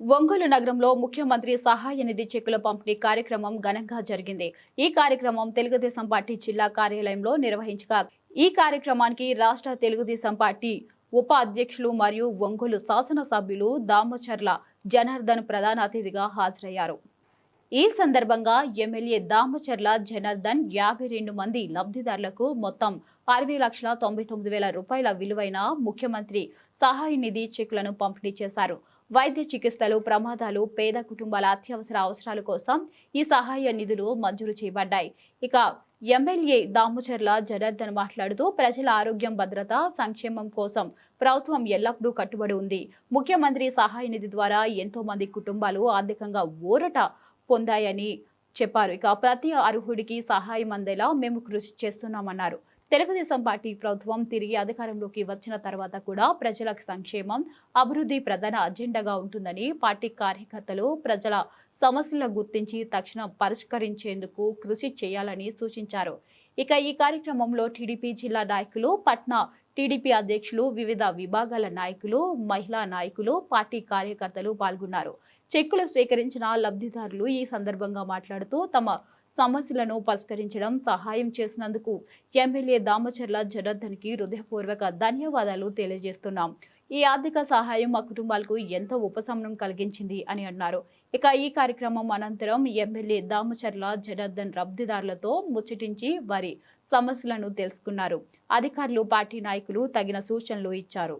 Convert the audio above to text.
ఒంగోలు నగరంలో ముఖ్యమంత్రి సహాయ నిధి చెక్కుల పంపిణీ కార్యక్రమం ఘనంగా జరిగింది. ఈ కార్యక్రమం తెలుగుదేశం పార్టీ జిల్లా కార్యాలయంలో నిర్వహించగా ఈ కార్యక్రమానికి రాష్ట్ర తెలుగుదేశం పార్టీ ఉప అధ్యక్షులు మరియు ఒంగోలు శాసనసభ్యులు దామచర్ల జనార్దన్ ప్రధాన అతిథిగా హాజరయ్యారు. ఈ సందర్భంగా ఎమ్మెల్యే దామచర్ల జనార్దన్ యాభై రెండు మంది లబ్ధిదారులకు మొత్తం అరవై లక్షల తొంభై తొమ్మిది వేల రూపాయల విలువైన ముఖ్యమంత్రి సహాయ నిధి చెక్కులను పంపిణీ చేశారు. వైద్య చికిత్సలు ప్రమాదాలు పేద కుటుంబాల అత్యవసర అవసరాల కోసం ఈ సహాయ నిధులు మంజూరు చేయబడ్డాయి. ఇక ఎమ్మెల్యే దామచర్ల జనార్దన్ మాట్లాడుతూ ప్రజల ఆరోగ్యం భద్రత సంక్షేమం కోసం ప్రభుత్వం ఎల్లప్పుడూ కట్టుబడి ఉంది. ముఖ్యమంత్రి సహాయ నిధి ద్వారా ఎంతో మంది కుటుంబాలు ఆర్థికంగా ఊరట పొందాయని చెప్పారు. ఇక ప్రతి అర్హుడికి సహాయం అందేలా మేము కృషి చేస్తున్నామన్నారు. తెలుగుదేశం పార్టీ ప్రభుత్వం తిరిగి అధికారంలోకి వచ్చిన తర్వాత కూడా ప్రజల సంక్షేమం అభివృద్ధి ప్రధాన అజెండాగా ఉంటుందని పార్టీ కార్యకర్తలు ప్రజల సమస్యలను గుర్తించి తక్షణం పరిష్కరించేందుకు కృషి చేయాలని సూచించారు. ఇక ఈ కార్యక్రమంలో టీడీపీ జిల్లా నాయకులు పట్నా టీడీపీ అధ్యక్షులు వివిధ విభాగాల నాయకులు మహిళా నాయకులు పార్టీ కార్యకర్తలు పాల్గొన్నారు. చెక్కులు స్వీకరించిన లబ్ధిదారులు ఈ సందర్భంగా మాట్లాడుతూ తమ సమస్యలను పరిష్కరించడం సహాయం చేసినందుకు ఎమ్మెల్యే దామచర్ల జనార్దన్కి హృదయపూర్వక ధన్యవాదాలు తెలియజేస్తున్నాం. ఈ ఆర్థిక సహాయం మా కుటుంబాలకు ఎంతో ఉపశమనం కలిగించింది అని అన్నారు. ఇక ఈ కార్యక్రమం అనంతరం ఎమ్మెల్యే దామచర్ల జనార్దన్ లబ్ధిదారులతో ముచ్చటించి వారి సమస్యలను తెలుసుకున్నారు. అధికారులు పార్టీ నాయకులు తగిన సూచనలు ఇచ్చారు.